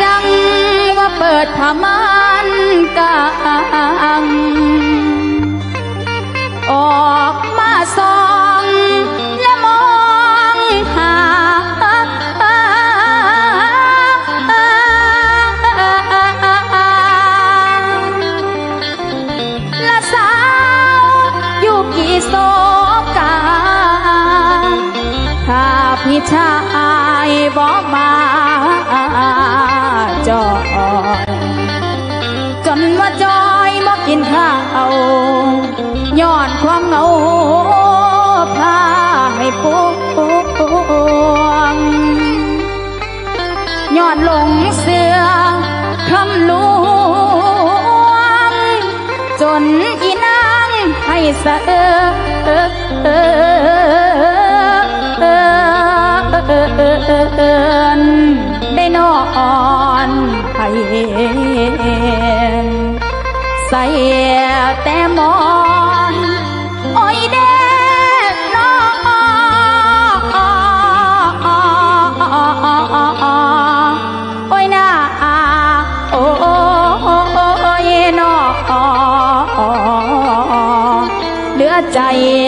จังว่าเปิดผ้าม่านกลางออกมาสองและมองหาละสาวอยู่กี่โซกาถ้าพี่ชายบอกมา ความเหงาพาให้ปวงยอนหลงเสือคำลวงจนอีนางให้เสะเอได้นอนให้ใส่แต่มอง ใจ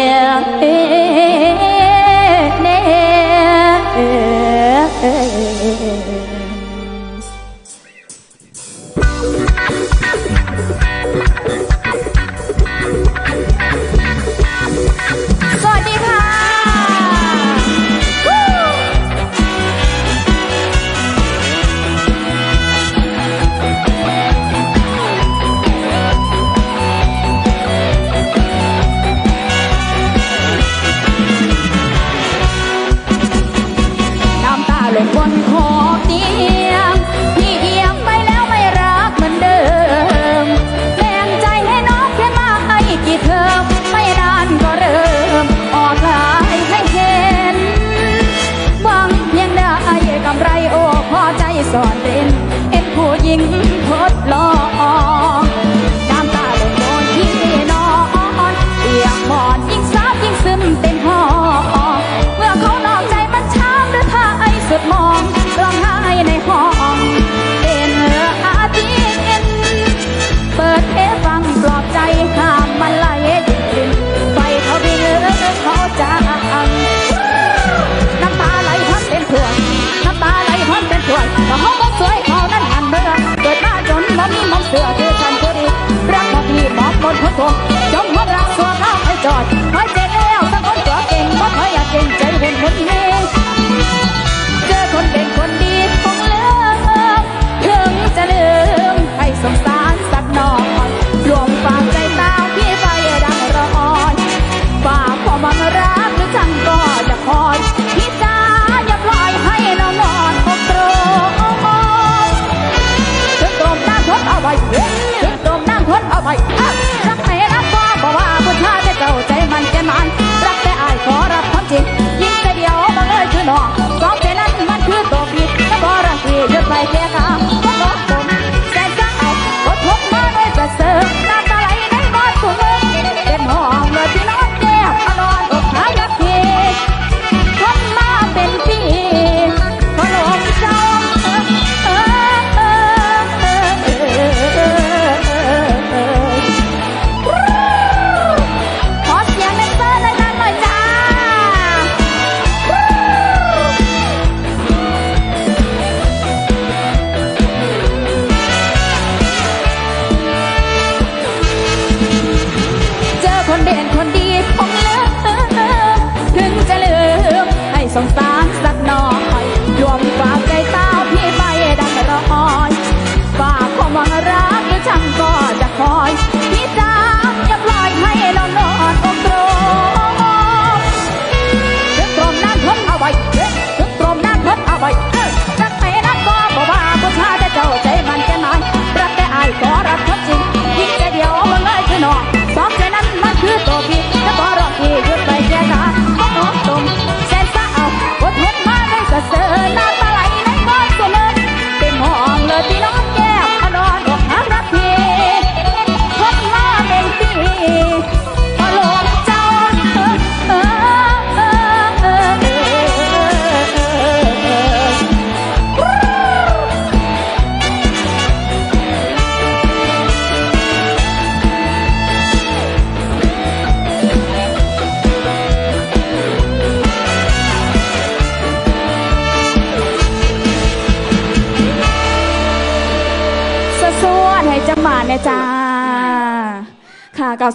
ล่บนขอบเตียงพี่เอียงไปแล้วไม่รักเหมือนเดิมแบ่งใจให้น้องแค่มาให้กี่เทอมไม่นานก็เริ่มออกลายให้เห็นหวังยันงได้กำไรโอ้พอใจสอนเต้นเอ็นผู้หญิง ร้องไห้ในห้อง São Paulo. จ้า ค่ะกับ